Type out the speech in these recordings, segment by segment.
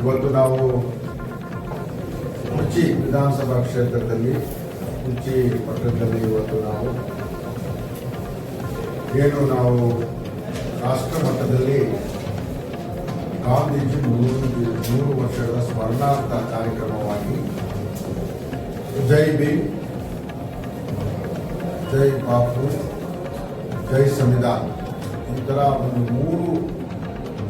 ಇವತ್ತು ನಾವು ಕುರ್ಚಿ ವಿಧಾನಸಭಾ ಕ್ಷೇತ್ರದಲ್ಲಿ ಕುರ್ಚಿ ಪಟ್ಟಣದಲ್ಲಿ ಇವತ್ತು ನಾವು ಏನು ನಾವು ರಾಷ್ಟ್ರ ಮಟ್ಟದಲ್ಲಿ ಗಾಂಧೀಜಿ ನೂರು ನೂರು ವರ್ಷಗಳ ಸ್ಮರಣಾರ್ಥ ಕಾರ್ಯಕ್ರಮವಾಗಿ ಜೈ ಬಿ ಜೈ ಬಾಪು, ಜೈ ಸಂವಿಧಾನ್. ಈ ಥರ ಒಂದು ಮೂರು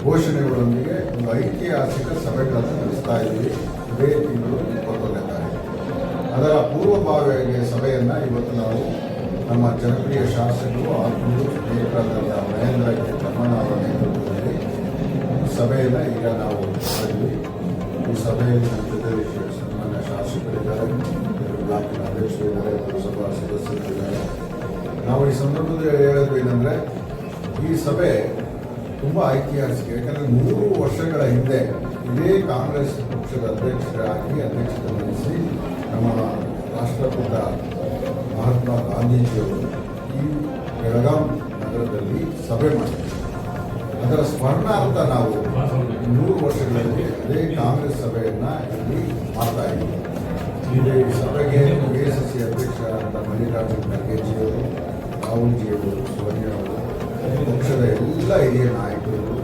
ಘೋಷಣೆಗಳೊಂದಿಗೆ ಒಂದು ಐತಿಹಾಸಿಕ ಸಭೆಗಳನ್ನು ನಡೆಸ್ತಾ ಇದ್ವಿ ಇದೇ ತಿಂಗಳು ಇಪ್ಪತ್ತೊಂದನೇ ತಾರೀಕು. ಅದರ ಪೂರ್ವಭಾವಿಯಾಗಿ ಸಭೆಯನ್ನು ಇವತ್ತು ನಾವು ನಮ್ಮ ಜನಪ್ರಿಯ ಶಾಸಕರು ಆತ್ಮೀಯ ಸ್ನೇಹಿತರಾದಂಥ ಮಹೇಂದ್ರ ಕೆ ತಮ್ಮಣ್ಣ ಅವರ ನೇತೃತ್ವದಲ್ಲಿ ಸಭೆಯನ್ನು ಈಗ ನಾವು ಮಾಡಿದ್ವಿ ಈ ಸಭೆಯಲ್ಲಿ ನಮ್ಮ ಜೊತೆ ಸನ್ಮಾನ್ಯ ಶಾಸಕರಿದ್ದಾರೆ ಬ್ಲಾಕಿನ ಅಧ್ಯಕ್ಷರಿದ್ದಾರೆ, ಪುರಸಭಾ ಸದಸ್ಯರಿದ್ದಾರೆ. ನಾವು ಈ ಸಂದರ್ಭದಲ್ಲಿ ಹೇಳೋದು ಏನಂದರೆ, ಈ ಸಭೆ ತುಂಬ ಐತಿಹಾಸಿಕ, ಯಾಕಂದರೆ ನೂರು ವರ್ಷಗಳ ಹಿಂದೆ ಇದೇ ಕಾಂಗ್ರೆಸ್ ಪಕ್ಷದ ಅಧ್ಯಕ್ಷರಾಗಿ ಅಧ್ಯಕ್ಷತೆ ವಹಿಸಿ ನಮ್ಮ ರಾಷ್ಟ್ರಪಿತ ಮಹಾತ್ಮ ಗಾಂಧೀಜಿಯವರು ಈ ಬೆಳಗಾಂ ನಗರದಲ್ಲಿ ಸಭೆ ಮಾಡಿದ್ದಾರೆ ಅದರ ಸ್ಮರಣಾರ್ಥ ನಾವು ನೂರು ವರ್ಷಗಳಲ್ಲಿ ಅದೇ ಕಾಂಗ್ರೆಸ್ ಸಭೆಯನ್ನು ಇಲ್ಲಿ ಮಾಡ್ತಾ ಇದ್ದೀವಿ. ಈ ಸಭೆಗೆ ಕೆ ಎಸ್ ಸಿ ಅಧ್ಯಕ್ಷರಾದಂಥ ಮಲ್ಲಿಕಾರ್ಜುನ ಖರ್ಗೆಜಿಯವರು, ರಾಹುಲ್ಜಿಯವರು ಎಲ್ಲ ಹಿರಿಯ ನಾಯಕರು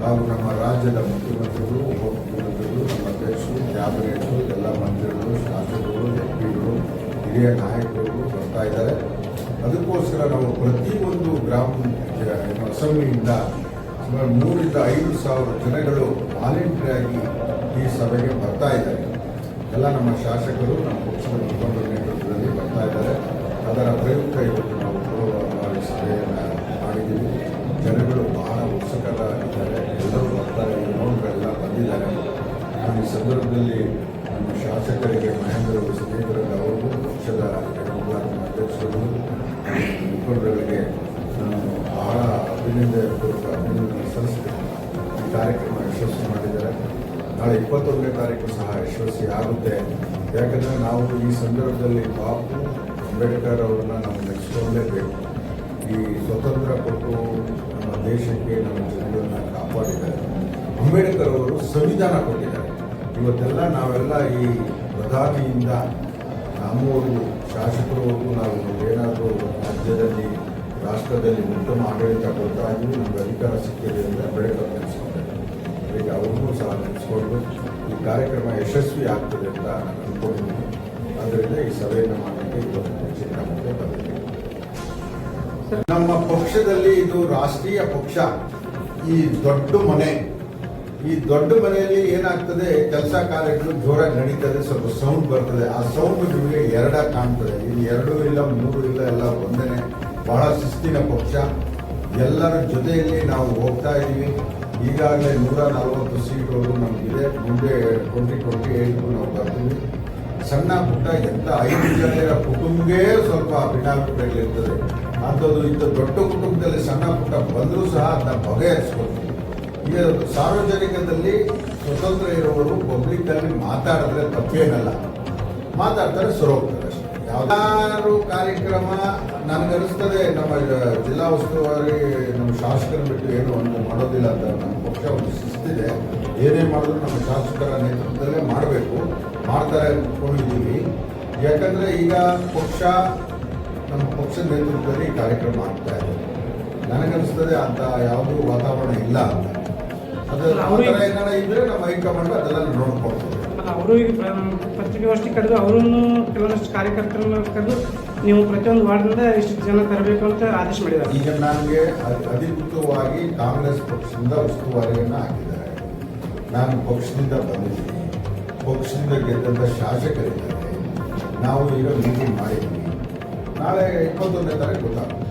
ಹಾಗೂ ನಮ್ಮ ರಾಜ್ಯದ ಮುಖ್ಯಮಂತ್ರಿಗಳು, ಉಪಮುಖ್ಯಮಂತ್ರಿಗಳು, ನಮ್ಮ ಅಧ್ಯಕ್ಷರು ಕ್ಯಾಬಿನೆಟ್ಗಳು ಎಲ್ಲ ಮಂತ್ರಿಗಳು, ಶಾಸಕರು ಎಂ ಪಿಗಳು ಹಿರಿಯ ನಾಯಕರು ಬರ್ತಾ ಇದ್ದಾರೆ. ಅದಕ್ಕೋಸ್ಕರ ನಾವು ಪ್ರತಿಯೊಂದು ಗ್ರಾಮ ಅಸೆಂಬ್ಲಿಯಿಂದ ಸುಮಾರು ಮೂರಿಂದ ಐದು ಸಾವಿರ ಜನಗಳು ವಾಲಂಟಿಯರಾಗಿ ಈ ಸಭೆಗೆ ಬರ್ತಾ ಇದ್ದಾರೆ. ಎಲ್ಲ ನಮ್ಮ ಶಾಸಕರು, ನಮ್ಮ ಪಕ್ಷದ ಮುಖಂಡರ ಸಂದರ್ಭದಲ್ಲಿ ನಮ್ಮ ಶಾಸಕರಿಗೆ ಮಹೇಂದ್ರ ಸ್ನೇಹಿತರಲ್ಲಿ ಅವರು ಪಕ್ಷದ ಅಧ್ಯಕ್ಷರು ಮುಖಂಡರಿಗೆ ನಾನು ಬಹಳ ಅಭಿನಂದನೆಪೂರ್ವಕ ಅಭಿನಂದನೆ ಸಲ್ಲಿಸ್ತೇನೆ. ಈ ಕಾರ್ಯಕ್ರಮ ಯಶಸ್ವಿ ಮಾಡಿದ್ದಾರೆ. ನಾಳೆ ಇಪ್ಪತ್ತೊಂದನೇ ತಾರೀಕು ಸಹ ಯಶಸ್ವಿ ಆಗುತ್ತೆ. ಯಾಕಂದರೆ ನಾವು ಈ ಸಂದರ್ಭದಲ್ಲಿ ಬಾಪು ಅಂಬೇಡ್ಕರ್ ಅವರನ್ನ ನಾವು ನೆನೆಸ್ಕೊಳ್ಳೇಬೇಕು ಈ ಸ್ವತಂತ್ರ ಕೊಟ್ಟು ನಮ್ಮ ದೇಶಕ್ಕೆ ನಮ್ಮ ಜನಗಳನ್ನ ಕಾಪಾಡಿದ್ದಾರೆ. ಅಂಬೇಡ್ಕರ್ ಅವರು ಸಂವಿಧಾನ ಕೊಟ್ಟಿದ್ದಾರೆ. ಇವತ್ತೆಲ್ಲ ನಾವೆಲ್ಲ ಈ ಪ್ರಧಾನಿಯಿಂದ ನಮ್ಮವರು ಶಾಸಕರವರೆಗೂ ನಾವು ಏನಾದರೂ ರಾಜ್ಯದಲ್ಲಿ, ರಾಷ್ಟ್ರದಲ್ಲಿ ಉತ್ತಮ ಆಡಳಿತ ಕೊಡ್ತಾ ನಮಗೆ ಅಧಿಕಾರ ಸಿಕ್ಕಿದೆ ಅಂತ ನೆನೆಸ್ಕೊಬೇಕು ಈಗ ಅವ್ರನ್ನೂ ಸಹ ನೆನೆಸ್ಕೊಂಡು ಈ ಕಾರ್ಯಕ್ರಮ ಯಶಸ್ವಿ ಆಗ್ತದೆ ಅಂತ ನಾನು ಅಂದ್ಕೊಂಡಿದ್ದೀನಿ ಆದ್ದರಿಂದ ಈ ಸಭೆಯನ್ನು ಮಾಡಲಿಕ್ಕೆ ಇವತ್ತು ಚಿಕ್ಕಮಕ್ಕೆ ಬಂದಿದ್ದೀನಿ. ನಮ್ಮ ಪಕ್ಷದಲ್ಲಿ ಇದು ರಾಷ್ಟ್ರೀಯ ಪಕ್ಷ. ಈ ದೊಡ್ಡ ಮನೆ ಈ ದೊಡ್ಡ ಮನೆಯಲ್ಲಿ ಏನಾಗ್ತದೆ, ಕೆಲಸ ಕಾರ್ಯಗಳು ಜೋರಾಗಿ ನಡೀತದೆ, ಸ್ವಲ್ಪ ಸೌಂಡ್ ಬರ್ತದೆ. ಆ ಸೌಂಡ್ ನಿಮಗೆ ಎರಡ ಕಾಣ್ತದೆ. ಇಲ್ಲಿ ಎರಡು ಇಲ್ಲ, ಮೂರು ಇಲ್ಲ, ಎಲ್ಲ ಒಂದೇ ಬಹಳ ಶಿಸ್ತಿನ ಪಕ್ಷ. ಎಲ್ಲರ ಜೊತೆಯಲ್ಲಿ ನಾವು ಹೋಗ್ತಾ ಇದ್ದೀವಿ. ಈಗಾಗಲೇ ನೂರ ನಲವತ್ತು ಸೀಟ್ಗಳು ನಮಗಿದೆ. ಮುಂದೆ ಟ್ವೆಂಟಿ ಟ್ವೆಂಟಿ ಏಟ್ಗೂ ನಾವು ಬರ್ತೀವಿ. ಸಣ್ಣ ಪುಟ್ಟ ಎಂಥ ಐದು ಜನರ ಕುಟುಂಬವೇ ಸ್ವಲ್ಪ ಭಿನ್ನಾಭಿಪ್ರಾಯಗಳಿರ್ತದೆ. ಅಂಥದ್ದು ಇಂಥ ದೊಡ್ಡ ಕುಟುಂಬದಲ್ಲಿ ಸಣ್ಣ ಪುಟ್ಟ ಬಂದರೂ ಸಹ ಅದನ್ನ ಬಗೆಹರಿಸ್ಕೊಳ್ತೀವಿ. ಈಗ ಸಾರ್ವಜನಿಕದಲ್ಲಿ ಸ್ವತಂತ್ರ ಇರುವವರು ಪಬ್ಲಿಕ್ಕಲ್ಲಿ ಮಾತಾಡಿದ್ರೆ ತಪ್ಪೇನಲ್ಲ. ಮಾತಾಡ್ತಾರೆ ಸರಿ ಹೋಗ್ತಾರೆ ಯಾವ್ದಾದ್ರು ಕಾರ್ಯಕ್ರಮ ನನಗನ್ನಿಸ್ತದೆ ನಮ್ಮ ಜಿಲ್ಲಾ ಉಸ್ತುವಾರಿ, ನಮ್ಮ ಶಾಸಕರ ಬಿಟ್ಟು ಏನು ಒಂದು ಮಾಡೋದಿಲ್ಲ ಅಂತ ನಮ್ಮ ಪಕ್ಷ ಒಂದು ಶಿಸ್ತಿದೆ. ಏನೇ ಮಾಡಿದ್ರು ನಮ್ಮ ಶಾಸಕರ ನೇತೃತ್ವದಲ್ಲೇ ಮಾಡಬೇಕು. ಮಾಡ್ತಾರೆ ಅಂದ್ಕೊಂಡಿದ್ದೀವಿ. ಯಾಕಂದರೆ ಈಗ ಪಕ್ಷ, ನಮ್ಮ ಪಕ್ಷದ ನೇತೃತ್ವದಲ್ಲಿ ಕಾರ್ಯಕ್ರಮ ಆಗ್ತಾ ಇದೆ. ನನಗನ್ನಿಸ್ತದೆ ಅಂತ ಯಾವುದೂ ವಾತಾವರಣ ಇಲ್ಲ ಅಂತ. ಇದ್ರೆ ನಮ್ಮ ಹೈಕಮಾಂಡ್ ಅದೆಲ್ಲ ನೋಡ್ಕೊಳ್ತದೆ ಅವರು ಈಗ ಪತ್ರಿಕಾಗೋಷ್ಠಿ ಕರೆದು ಅವರನ್ನು ಕೆಲವೊಂದಷ್ಟು ಕಾರ್ಯಕರ್ತರನ್ನು ಕರೆದು ನೀವು ಪ್ರತಿಯೊಂದು ವಾರ್ಡ್ನಿಂದ ಇಷ್ಟು ಜನ ತರಬೇಕು ಅಂತ ಆದೇಶ ಮಾಡಿದ್ದಾರೆ. ಈಗ ನನಗೆ ಅಧಿ- ಅಧಿಕೃತವಾಗಿ ಕಾಂಗ್ರೆಸ್ ಪಕ್ಷದಿಂದ ಉಸ್ತುವಾರಿಯನ್ನು ಹಾಕಿದ್ದಾರೆ. ನಾನು ಪಕ್ಷದಿಂದ ಬಂದಿದ್ದೀನಿ. ಪಕ್ಷದಿಂದ ಗೆದ್ದಂಥ ಶಾಸಕರಿದ್ದಾರೆ. ನಾವು ಈಗ ಮೀಟಿಂಗ್ ಮಾಡಿದ್ದೀವಿ. ನಾಳೆ ಇಪ್ಪತ್ತೊಂದನೇ ತಾರೀಕು ಗೊತ್ತಾಗುತ್ತೆ.